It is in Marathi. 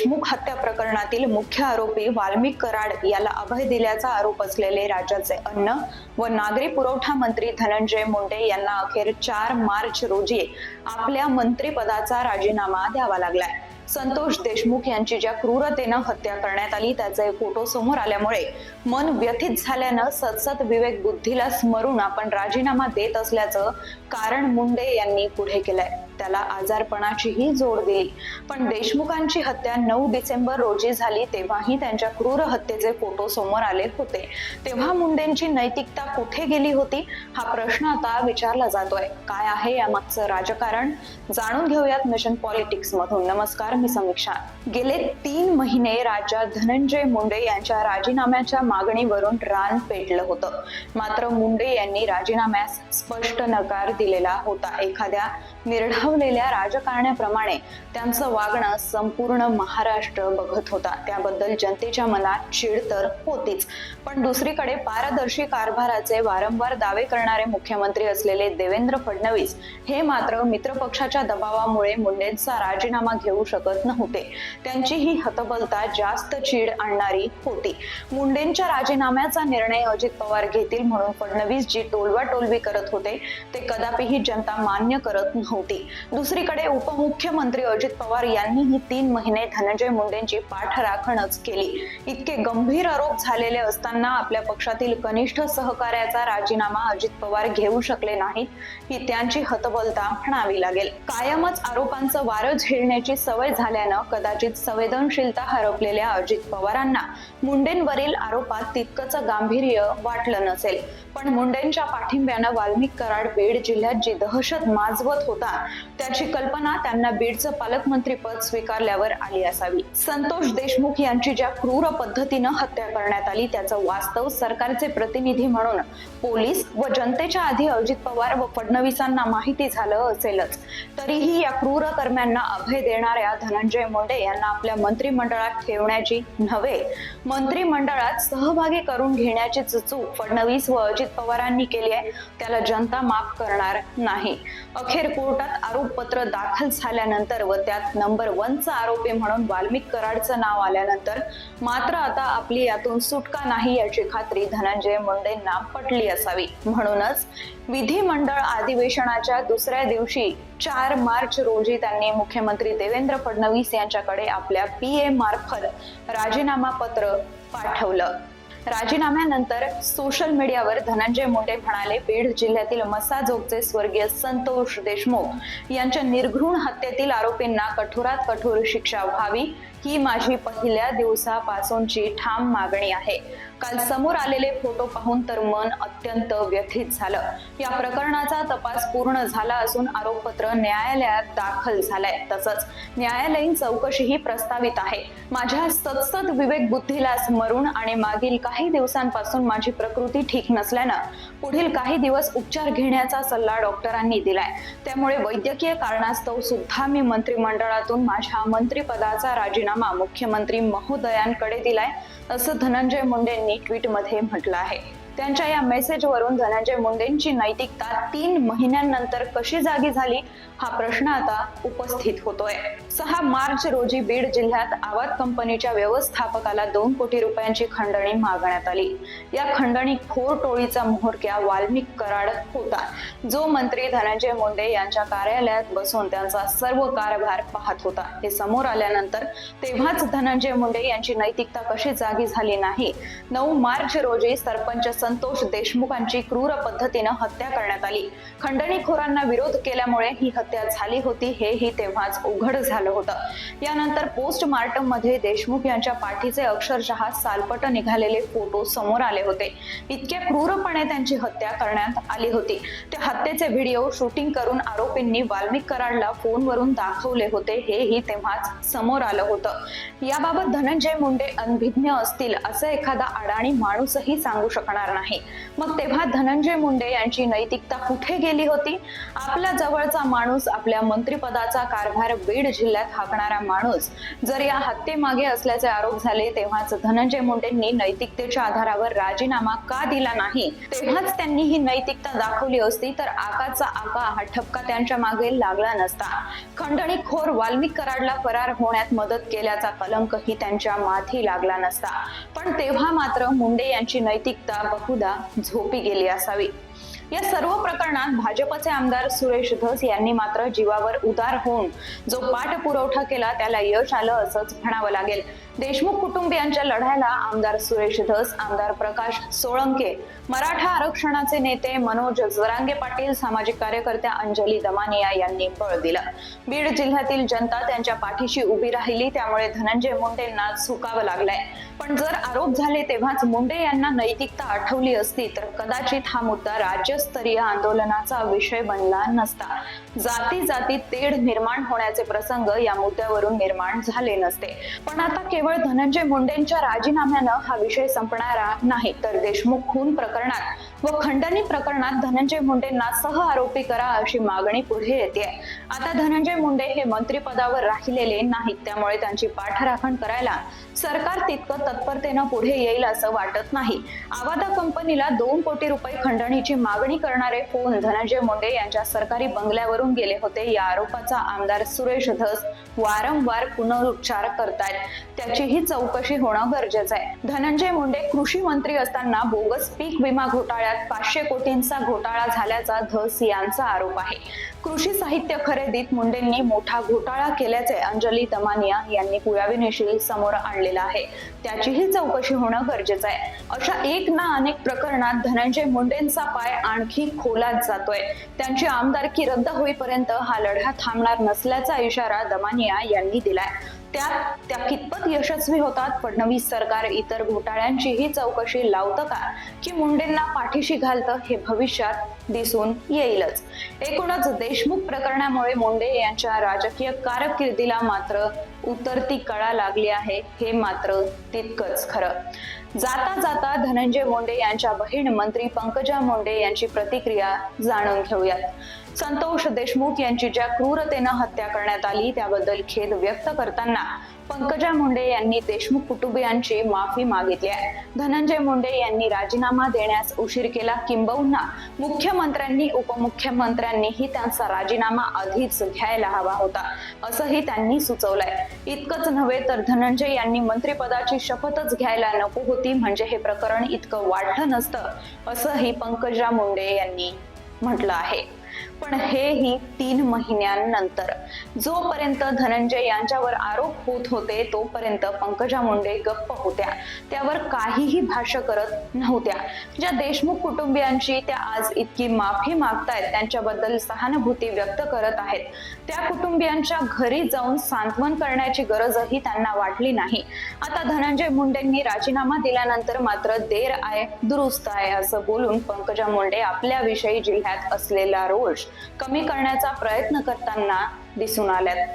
देशमुख हत्या प्रकरणातील मुख्य आरोपी वाल्मिक कराड याला अभय दिल्याचा आरोप असलेले राज्याचे अन्न व नागरी पुरवठा मंत्री धनंजय मुंडे यांना अखेर चार मार्च रोजी आपल्या मंत्रिपदाचा राजीनामा द्यावा लागलाय. संतोष देशमुख यांची ज्या क्रूरतेनं हत्या करण्यात आली त्याचे फोटो समोर आल्यामुळे मन व्यथित झाल्यानं सतसत विवेक बुद्धीला स्मरून आपण राजीनामा देत असल्याचं कारण मुंडे यांनी पुढे केलंय. त्याला आजारपणाचीही जोड दिली पण देशमुखांची हत्या नऊ डिसेंबर रोजी झाली तेव्हाही त्यांच्या क्रूर हत्येचे फोटो समोर आले होते. तेव्हा मुंडेंची नैतिकता कुठे गेली होती? हा प्रश्न आता विचारला जातोय. काय आहे या मागचं राजकारण? जाणून घेऊयात मिशन पॉलिटिक्स मधून. नमस्कार मी समीक्षा. गेले तीन महिने राज्यात धनंजय मुंडे यांच्या राजीनाम्याच्या मागणीवरून रान पेटलं होतं. मात्र मुंडे यांनी राजीनाम्यास स्पष्ट नकार दिलेला होता. एखाद्या निर्ढावलेल्या राजकारण्याप्रमाणे त्यांचं वागणं संपूर्ण महाराष्ट्र बघत होता. त्याबद्दल जनतेच्या मनात चिड तर होतीच. पण दुसरीकडे पारदर्शी कारभाराचे वारंवार दावे करणारे मुख्यमंत्री असलेले देवेंद्र फडणवीस हे मात्र मित्रपक्षाच्या दबावामुळे मुंडेंचा राजीनामा घेऊ शकत नव्हते. त्यांची ही हतबलता जास्त चीड आणणारी होती. मुंडेंच्या राजीनाम्याचा निर्णय अजित पवार घेतील म्हणून फडणवीस जी टोलवाटोलवी करत होते ते कदापिही जनता मान्य करत नव्हती. दुसरीकडे उपमुख्यमंत्री अजित पवार यांनीही तीन महिने धनंजय मुंडेंची पाठराखणच केली. इतके गंभीर आरोप झालेले असताना आपल्या पक्षातील कनिष्ठ सहकार्याचा राजीनामा अजित पवार घेऊ शकले नाहीत ही त्यांची हतबलता म्हणावी लागेल. कायमच आरोपांचं वारं झेलण्याची सवय झाल्यानं कदाचित संवेदनशीलता हरपलेल्या अजित पवारांना मुंडेंवरील आरोपात तितकंच गांभीर्य वाटलं नसेल. पण मुंडेंच्या पाठिंब्यानं वाल्मिक कराड बीड जिल्ह्यात जी दहशत माजवत होती होता. त्याची कल्पना त्यांना बीडचं पालकमंत्री पद स्वीकारल्यावर आली असावी. संतोष देशमुख यांची ज्या क्रूर पद्धतीनं हत्या करण्यात आली त्याचं वास्तव सरकारचे प्रतिनिधी म्हणून पोलीस व जनतेच्या आधी अजित पवार व फडणवीसांना माहिती झालं असेलच. तरीही या क्रूर कर्म्यांना अभय देणाऱ्या धनंजय मुंडे यांना आपल्या मंत्रिमंडळात ठेवण्याची नव्हे मंत्रिमंडळात सहभागी करून घेण्याची चूक फडणवीस व अजित पवारांनी केली आहे त्याला जनता माफ करणार नाही. अखेर कोण कोर्टात आरोपपत्र दाखल झाल्यानंतर व त्यात नंबर वनचा आरोपी म्हणून वाल्मिक कराडचं नाव आल्यानंतर मात्र आता आपली यातून सुटका नाही याची खात्री धनंजय मुंडेंना पटली असावी. म्हणूनच विधिमंडळ अधिवेशनाच्या दुसऱ्या दिवशी चार मार्च रोजी त्यांनी मुख्यमंत्री देवेंद्र फडणवीस यांच्याकडे आपल्या पी ए मार्फत राजीनामा पत्र पाठवलं. राजीनाम्यानंतर सोशल मीडियावर धनंजय मुंडे म्हणाले बीड जिल्ह्यातील मसाजोगचे स्वर्गीय संतोष देशमुख यांच्या निर्घृण हत्येतील आरोपींना कठोरात कठोर शिक्षा व्हावी. ही माझी पहिल्या दिवसापासूनची ठाम मागणी आहे. काल समोर आलेले फोटो पाहून तर मन अत्यंत व्यथित झालं. या प्रकरणाचा तपास पूर्ण झाला असून आरोपपत्र न्यायालयात दाखल झालंय. तसंच न्यायालयीन चौकशीही प्रस्तावित आहे. माझ्या सतसत विवेक बुद्धीला स्मरून आणि मागील काही दिवसांपासून माझी प्रकृती ठीक नसल्यानं पुढील काही दिवस उपचार घेण्याचा सल्ला डॉक्टरांनी दिलाय. त्यामुळे वैद्यकीय कारणास्तव सुद्धा मी मंत्रिमंडळातून माझ्या मंत्रिपदाचा राजीनामा मुख्यमंत्री महोदयांकडे दिलाय असं धनंजय मुंडेंनी ट्विटमध्ये म्हटलं आहे. त्यांच्या या मेसेजवरून धनंजय मुंडेंची नैतिकता तीन महिन्यांनंतर कशी जागी झाली हा प्रश्न आता उपस्थित होतोय. सहा मार्च रोजी बीड जिल्ह्यात आवाज कंपनीच्या व्यवस्थापकाला दोन कोटी रुपयांची खंडणी मागण्यात आली. या खंडणी खोर टोळीचा मोहरक्या वाल्मिक कराड होता. जो मंत्री धनंजय मुंडे यांच्या कार्यालयात बसून त्यांचा सर्व कारभार पाहत होता. हे समोर आल्यानंतर तेव्हाच धनंजय मुंडे यांची नैतिकता कशी जागी झाली नाही? नऊ मार्च रोजी सरपंच संतोष देशमुखांची क्रूर पद्धतीनं हत्या करण्यात आली. खंडणीखोरांना विरोध केल्यामुळे ही हत्या झाली होती हेही तेव्हाच उघड झालं होतं. यानंतर पोस्टमार्टममध्ये देशमुख यांच्या पाठीचे अक्षरशः सालपट निघालेले फोटो समोर आले होते. इतक्या क्रूरपणे त्यांची हत्या करण्यात आली होती. त्या हत्येचे व्हिडिओ शूटिंग करून आरोपींनी वाल्मिक कराडला फोनवरून दाखवले होते हेही तेव्हाच समोर आलं होतं. याबाबत धनंजय मुंडे अनभिज्ञ असतील असं एखादा अडाणी माणूसही सांगू शकणार कारण आहे मग तेव्हा धनंजय मुंडे यांची नैतिकता कुठे गेली होती? आपल्या जवळचा माणूस आपल्या मंत्रिपदाचा कारभार बीड जिल्ह्यात हाकणारा माणूस जर या हत्येमागे असल्याचे आरोप झाले तेव्हाच धनंजय मुंडेंनी नैतिकतेच्या आधारावर राजीनामा का दिला नाही? तेव्हाच त्यांनी ही नैतिकता दाखवली असती तर आकाचा आका हा ठपका त्यांच्या मागे लागला नसता. खंडणीखोर वाल्मिक कराडला फरार होण्यात मदत केल्याचा कलंकही त्यांच्या माथी लागला नसता. पण तेव्हा मात्र मुंडे यांची नैतिकता हुदा झोपी गेली असावी. या सर्व प्रकरणात भाजपचे आमदार सुरेश धस यांनी मात्र जीवावर उदार होऊन जो पाठपुरवठा केला त्याला यश आलं असंच म्हणावं लागेल. देशमुख कुटुंबियांच्या लढ्याला आमदार सुरेश धस आमदार प्रकाश सोळंके मराठा आरक्षणाचे नेते मनोज जरांगे पाटील सामाजिक कार्यकर्त्या अंजली दमानिया यांनी बळ दिलं. बीड जिल्ह्यातील जनता त्यांच्या पाठीशी उभी राहिली त्यामुळे धनंजय मुंडेंना झुकावं लागलंय. पण जर आरोप झाले तेव्हाच मुंडे यांना नैतिकता आठवली असती तर कदाचित हा मुद्दा राज्यस्तरीय आंदोलनाचा विषय बनला नसता. जाती जाती तेढ निर्माण होण्याचे प्रसंग या मुद्द्यावरून निर्माण झाले नसते. पण आता केवळ धनंजय मुंडेंच्या राजीनाम्यानं हा विषय संपणारा नाही. तर देशमुख खून प्रकरणात व खंडणी प्रकरणात धनंजय मुंडेंना सह आरोपी करा अशी मागणी पुढे येते. आता धनंजय मुंडे हे मंत्रिपदावर राहिलेले नाहीत. त्यामुळे त्यांची पाठराखण करायला सरकार तितकं तत्परतेनं पुढे येईल असं वाटत नाही. आवादा कंपनीला दोन कोटी रुपये खंडणीची मागणी करणारे फोन धनंजय मुंडे यांच्या सरकारी बंगल्यावरून गेले होते. या आरोपाचा आमदार सुरेश धस वारंवार पुनरुच्चार करतायत. त्याची याचीही चौकशी होणं गरजेचं आहे. धनंजय मुंडे कृषी मंत्री असताना बोगस पीक विमा घोटाळ्यात पाचशे कोटींचा घोटाळा झाल्याचा धस यांचा आरोप आहे. कृषी साहित्य खरेदीत मुंडेंनी मोठा घोटाळा केल्याचे अंजली दमानिया यांनी पुरावेनिशी समोर आणलेलं आहे. त्याचीही चौकशी होणं गरजेचं आहे. अशा एक ना अनेक प्रकरणात धनंजय मुंडेंचा पाय आणखी खोलात जातोय. त्यांची आमदारकी रद्द होईपर्यंत हा लढा थांबणार नसल्याचा इशारा दमानिया यांनी दिलाय. त्यात त्या कितपत यशस्वी होतात फडणवीस सरकार इतर घोटाळ्यांचीही चौकशी लावतं का? की मुंडेंना पाठीशी घालतं हे भविष्यात दिसून येईलच. एकूणच देशमुख प्रकरणामुळे मुंडे यांच्या राजकीय कारकिर्दीला मात्र उतरती कळा लागली आहे हे मात्र तितकंच खरं. जाता जाता धनंजय मुंडे यांच्या बहीण मंत्री पंकजा मुंडे यांची प्रतिक्रिया जाणून घेऊयात. संतोष देशमुख यांची ज्या क्रूरतेनं हत्या करण्यात आली त्याबद्दल खेद व्यक्त करताना पंकजा मुंडे यांनी देशमुख कुटुंबियांची माफी मागितली आहे. धनंजय मुंडे यांनी राजीनामा देण्यास उशीर केला. किंबहुना मुख्यमंत्र्यांनी उपमुख्यमंत्र्यांनीही त्यांचा राजीनामा आधीच घ्यायला हवा होता असंही त्यांनी सुचवलंय. इतकंच नव्हे तर धनंजय यांनी मंत्रिपदाची शपथच घ्यायला नको होती म्हणजे हे प्रकरण इतकं वाढलं नसतं असंही पंकजा मुंडे यांनी म्हटलं आहे. पण हेही तीन महिन्यांनंतर. जोपर्यंत धनंजय यांच्यावर आरोप होत होते तोपर्यंत पंकजा मुंडे गप्प होत्या. त्यावर काहीही भाष्य करत नव्हत्या. ज्या देशमुख कुटुंबियांची त्या आज इतकी माफी मागतायत त्यांच्याबद्दल सहानुभूती व्यक्त करत आहेत. त्या कुटुंबियांच्या घरी जाऊन सांत्वन करण्याची गरजही त्यांना वाटली नाही. आता धनंजय मुंडेंनी राजीनामा दिल्यानंतर मात्र देर आहे दुरुस्त आहे असं बोलून पंकजा मुंडे आपल्याविषयी जिल्ह्यात असलेला रोष कमी करण्याचा प्रयत्न करताना दिसून आल्यात.